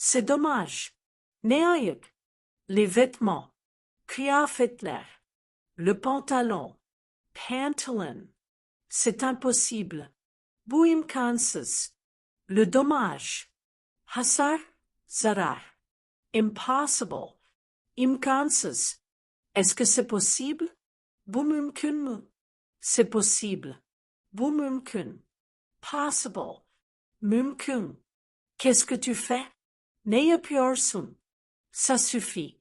C'est dommage. Ne ayık. Les vêtements. Kıyafetler. Le pantalon. Pantalon. C'est impossible. Bu imkansız. Le dommage. Hasar, zarar. Impossible. Imkansız. Est-ce que c'est possible? Mü? C'est possible. Bu mümkün. Possible. Mümkün. Qu'est-ce que tu fais? Ne? Ça suffit.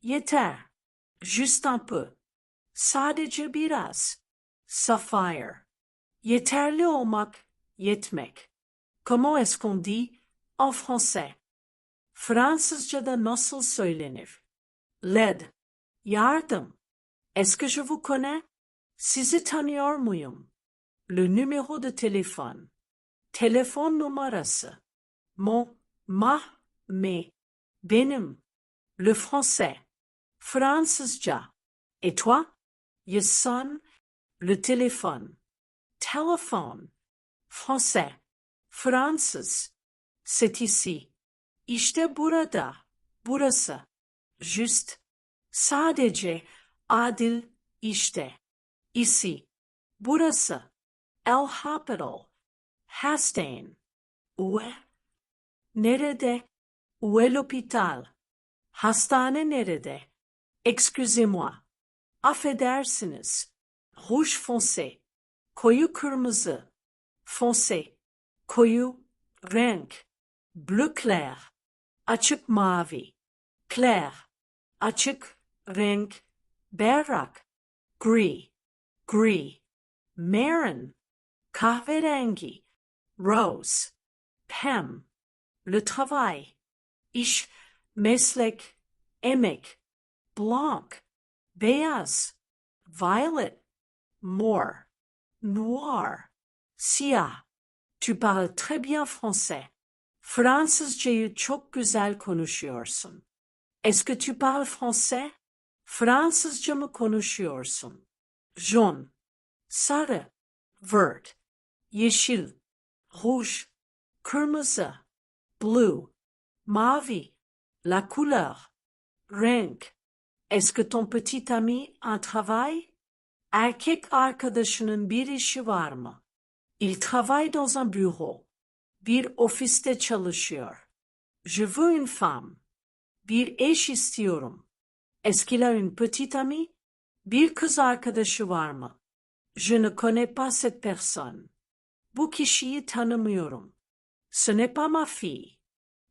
Yeter. Juste un peu. Sadece biraz. Sapphire. Yeterli olmak, yetmek. Comment est-ce qu'on dit en français? Fransızca'da nasıl söylenir? Led. Yardım. Est-ce que je vous connais? Sizi tanıyor muyum? Le numéro de téléphone. Telefon numarası. Mon, ma, mes. Benim. Le français. Fransızca. Et toi? You son. Le téléphone. Téléphone. Français. Fransız. C'est ici. İşte burada. Burası. Just. Sadece. Adil. İşte. Ici. Burası. El Hospital. Hastane. Ue. Nerede? Où est l'hôpital? Hastane nerede? Excusez-moi. Affedersiniz. Rouge foncé. Koyu kırmızı. Foncé. Koyu. Renk. Bleu clair. Açık mavi. Clair. Açık. Renk. Berrak. Gris. Gris. Marin. Kahverengi. Rose. Pem. Le travail. İş. Meslek. Emek. Blanc. Beyaz. Violet. Mor. Noir. Siyah. Tu parles très bien français. Fransızcayı çok güzel konuşuyorsun. Est-ce que tu parles français? Fransızca mı konuşuyorsun? Jaune. Sarı. Vert. Yeşil. Rouge. Kırmızı. Blue. Mavi. La couleur. Renk. Est-ce que ton petit ami a un travail? Erkek arkadaşının bir işi var mı? Il travaille dans un bureau. Bir ofiste çalışıyor. Je veux une femme. Bir eş istiyorum. Est-ce qu'il a une petite amie? Bir kız arkadaşı var mı? Je ne connais pas cette personne. Bu kişiyi tanımıyorum. Ce n'est pas ma fille.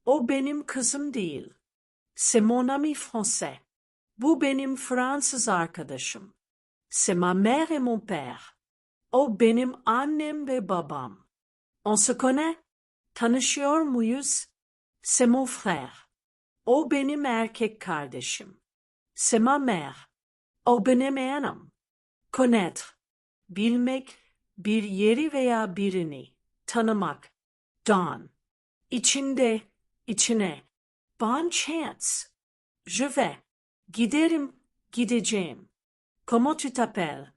O benim kızım değil. C'est mon ami français. Bu benim Fransız arkadaşım. C'est ma mère et mon père. O benim annem ve babam. On se connaît? Tanışıyor muyuz? C'est mon frère. O benim erkek kardeşim. C'est ma mère. O benim anam. Connaître. Bilmek, bir yeri veya birini. Tanımak. Don. İçinde, içine. Bon chance. Je vais. Giderim, gideceğim. Comment tu t'appelles?